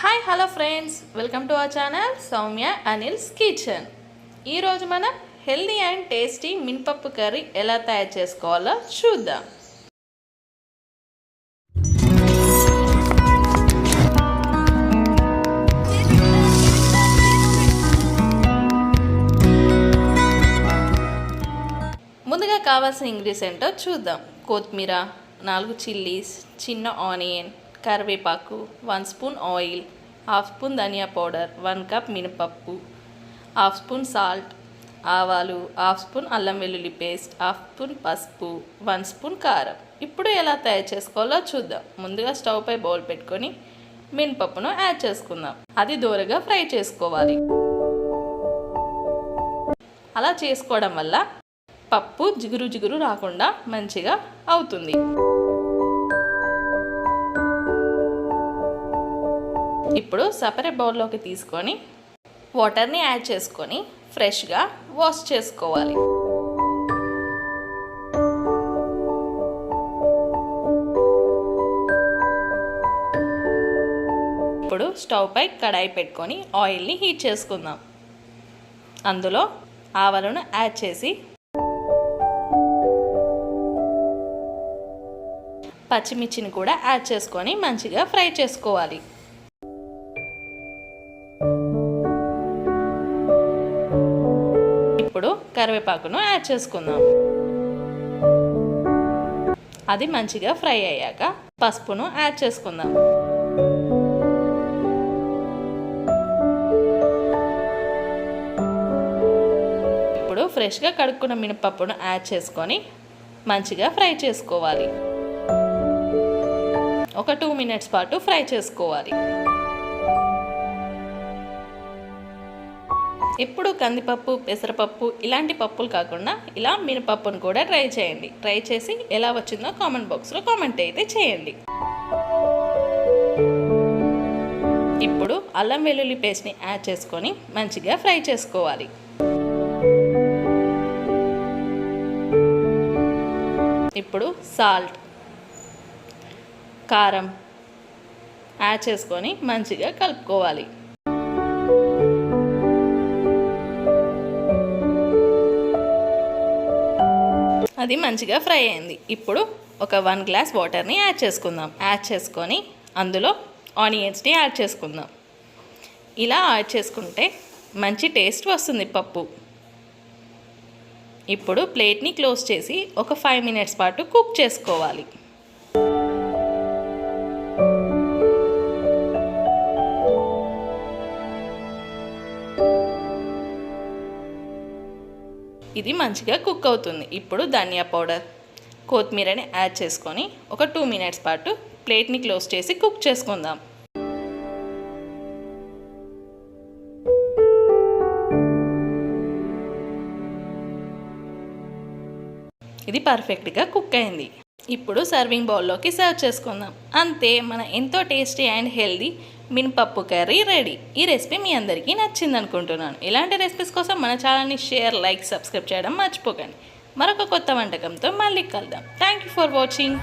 Hi hello friends welcome to our channel Soumya Anil's kitchen ఈరోజు మనం healthy and tasty మినపప్పు curry ఎలా తయారు చేసుకోవాలో చూద్దాం. ముందుగా కావాల్సిన ఇంగ్రీడియంట్ చూద్దాం. కొత్తిమీర నాలుగు చిల్లీస్ చిన్న ఆనియన్ కరివేపాకు one spoon oil half spoon ధనియా పౌడర్ వన్ కప్ మినపప్పు హాఫ్ స్పూన్ సాల్ట్ ఆవాలు హాఫ్ స్పూన్ అల్లం వెల్లుల్లి పేస్ట్ హాఫ్ స్పూన్ పసుపు వన్ స్పూన్ కారం. ఇప్పుడు ఎలా తయారు చేసుకోవాలో చూద్దాం. ముందుగా స్టవ్ పై బౌల్ పెట్టుకొని మినపప్పును యాడ్ చేసుకుందాం. అది దూరగా ఫ్రై చేసుకోవాలి. అలా చేసుకోవడం వల్ల పప్పు జిగురు జిగురు రాకుండా మంచిగా అవుతుంది. ఇప్పుడు సపరేట్ బౌల్లోకి తీసుకొని వాటర్ని యాడ్ చేసుకొని ఫ్రెష్గా వాష్ చేసుకోవాలి. ఇప్పుడు స్టవ్ పై కడాయి పెట్టుకొని ఆయిల్ని హీట్ చేసుకుందాం. అందులో ఆవాలను యాడ్ చేసి పచ్చిమిర్చిని కూడా యాడ్ చేసుకొని మంచిగా ఫ్రై చేసుకోవాలి. ఇప్పుడు కరివేపాకును యాడ్ చేసుకుందాం. అది మంచిగా ఫ్రై అయ్యాక పసుపును యాడ్ చేసుకుందాం. ఇప్పుడు ఫ్రెష్గా కడుక్కున్న మినపప్పును యాడ్ చేసుకొని మంచిగా ఫ్రై చేసుకోవాలి. ఒక టూ మినిట్స్ పాటు ఫ్రై చేసుకోవాలి. ఎప్పుడు కందిపప్పు పెసరపప్పు ఇలాంటి పప్పులు కాకుండా ఇలా మినపప్పును కూడా ట్రై చేయండి. ట్రై చేసి ఎలా వచ్చిందో కామెంట్ బాక్స్లో కామెంట్ అయితే చేయండి. ఇప్పుడు అల్లం వెల్లుల్లి పేస్ట్ని యాడ్ చేసుకొని మంచిగా ఫ్రై చేసుకోవాలి. ఇప్పుడు సాల్ట్ కారం యాడ్ చేసుకొని మంచిగా కలుపుకోవాలి. అది మంచిగా ఫ్రై అయింది. ఇప్పుడు ఒక వన్ గ్లాస్ వాటర్ని యాడ్ చేసుకుందాం. యాడ్ చేసుకొని అందులో ఆనియన్స్ని యాడ్ చేసుకుందాం. ఇలా యాడ్ చేసుకుంటే మంచి టేస్ట్ వస్తుంది పప్పు. ఇప్పుడు ప్లేట్ని క్లోజ్ చేసి ఒక ఫైవ్ మినిట్స్ పాటు కుక్ చేసుకోవాలి. ఇది మంచిగా కుక్ అవుతుంది. ఇప్పుడు ధనియా పౌడర్. కొత్తిమీరని యాడ్ చేసుకొని ఒక టూ మినిట్స్ పాటు ప్లేట్ని క్లోజ్ చేసి కుక్ చేసుకుందాం. ఇది పర్ఫెక్ట్గా కుక్ అయింది. ఇప్పుడు సర్వింగ్ బౌల్లోకి సర్వ్ చేసుకుందాం. అంతే మన ఎంతో టేస్టీ అండ్ హెల్దీ మినపప్పు కర్రీ రెడీ ఈ రెసిపీ మీ అందరికీ నచ్చింది అనుకుంటున్నాను ఇలాంటి రెసిపీస్ కోసం మన ఛానల్ని షేర్ లైక్ సబ్స్క్రైబ్ చేయడం మర్చిపోకండి. మరొక కొత్త వంటకంతో మళ్ళీ కలుద్దాం. Thank you for watching